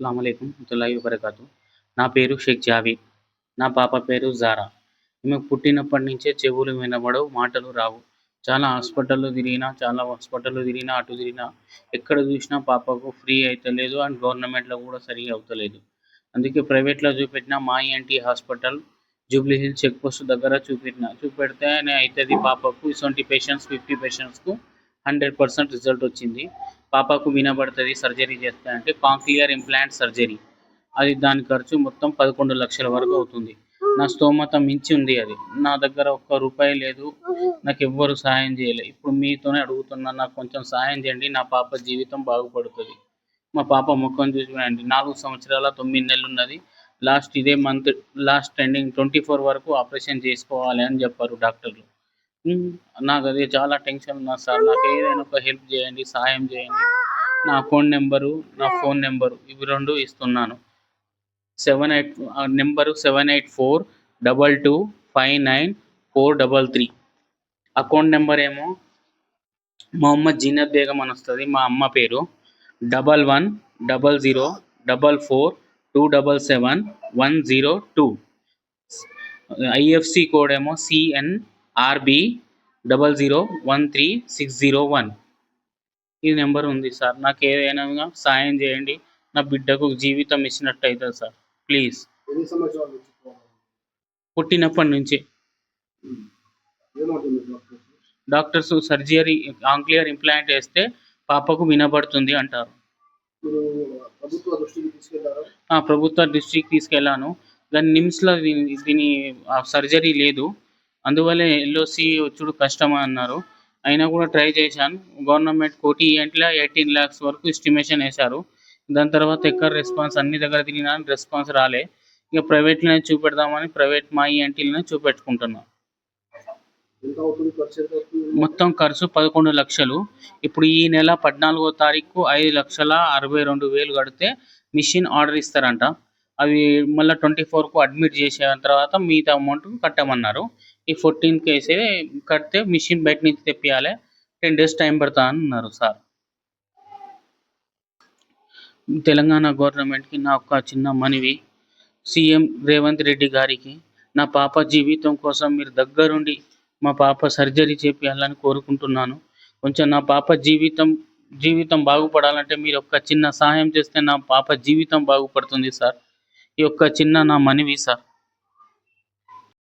అస్సలం వరహమతుల్లాహి నా పేరు షేక్ జావీద్. నా పాప పేరు జారా. ఈమె పుట్టినప్పటి నుంచే చెవులు వినబడవు మాటలు రావు. చాలా హాస్పిటల్లో తిరిగినా చాలా హాస్పిటల్లో తిరిగినా అటు తిరిగినా ఎక్కడ చూసినా పాపకు ఫ్రీ అవుతలేదు అండ్ గవర్నమెంట్లో కూడా సరిగా అవుతలేదు. అందుకే ప్రైవేట్లో చూపెట్టిన మా ENT hospital Jubilee Hills check post దగ్గర చూపెట్టిన. చూపెడితే అవుతుంది పాపకు ఇటువంటి పేషెంట్స్ ఫిఫ్టీ పేషెంట్స్కు హండ్రెడ్ పర్సెంట్ రిజల్ట్ వచ్చింది. పాపకు వినబడుతుంది సర్జరీ చేస్తే అంటే కాంక్లియర్ ఇంప్లాంట్ సర్జరీ అది దాని ఖర్చు మొత్తం పదకొండు లక్షల వరకు అవుతుంది. నా స్తోమత మించి ఉంది అది. నా దగ్గర ఒక్క రూపాయి లేదు. నాకు ఎవ్వరు సహాయం చేయలేదు ఇప్పుడు మీతోనే అడుగుతున్నా నాకు కొంచెం సహాయం చేయండి. నా పాప జీవితం బాగుపడుతుంది. మా పాప ముఖం చూసి నాలుగు సంవత్సరాల తొమ్మిది నెలలు ఉన్నది. లాస్ట్ ఇదే month last ending twenty four వరకు ఆపరేషన్ చేసుకోవాలి అని చెప్పారు డాక్టర్లు. నాకు అది చాలా టెన్షన్ ఉన్నా సార్. నాకు ఏదైనా ఒక హెల్ప్ చేయండి సహాయం చేయండి. నా అకౌంట్ నెంబరు నా ఫోన్ నెంబరు ఇవి రెండు ఇస్తున్నాను. Seven eight number seven eight four double two five nine four double three. Account number ఏమో మొహమ్మద్ జీనత్ బేగం అని వస్తుంది మా అమ్మ పేరు. Double one double zero double four two double seven one zero two. IFC code ఏమో CN RB double zero one three six zero one. ఈ number ఉంది sir. నాకు ఏదైనా సాయం చేయండి. నా బిడ్డకు జీవితం ఇచ్చినట్టు అవుతుంది సార్. ప్లీజ్? పుట్టినప్పటి నుంచి. డాక్టర్స్ సర్జరీ ఆంక్లియర్ ఇంప్లాంట్ వేస్తే పాపకు వినబడుతుంది అంటారు. ప్రభుత్వ దృష్టికి తీసుకెళ్ళాను. కానీ నిమ్స్లో దీని దీని సర్జరీ లేదు. అందువల్ల ఎల్ఓసి వచ్చుడు కష్టం అన్నారు. అయినా కూడా ట్రై చేశాను. గవర్నమెంట్ కోటి ఈఎంట్లో ఎయిటీన్ ల్యాక్స్ వరకు ఎస్టిమేషన్ వేశారు. దాని తర్వాత ఎక్కడ రెస్పాన్స్ అన్ని దగ్గర తిరిగినా రెస్పాన్స్ రాలే. ఇక ప్రైవేట్లోనే చూపెడదామని ప్రైవేట్ మా ఈఎన్టీలోనే చూపెట్టుకుంటున్నాను మొత్తం ఖర్చు పదకొండు లక్షలు. ఇప్పుడు ఈ నెల పద్నాలుగో తారీఖు ఐదు లక్షల అరవై రెండు వేలు కడితే మిషన్ ఆర్డర్ ఇస్తారంట. అవి మళ్ళీ ట్వంటీ ఫోర్కు అడ్మిట్ చేసిన తర్వాత మిగతా అమౌంట్ కట్టమన్నారు. ఈ ఫోర్టీన్త్కి వేసే కడితే మిషన్ బయట నుంచి తెప్పియాలి. టెన్ డేస్ టైం పడతా అన్నారు సార్. తెలంగాణ గవర్నమెంట్కి నా ఒక చిన్న మనవి. సీఎం రేవంత్ రెడ్డి గారికి నా పాప జీవితం కోసం మీరు దగ్గరుండి మా పాప సర్జరీ చేపియాలని కోరుకుంటున్నాను. కొంచెం నా పాప జీవితం జీవితం బాగుపడాలంటే మీరు ఒక్క చిన్న సహాయం చేస్తే నా పాప జీవితం బాగుపడుతుంది సార్. ఈ యొక్క చిన్న నా మనవి సార్.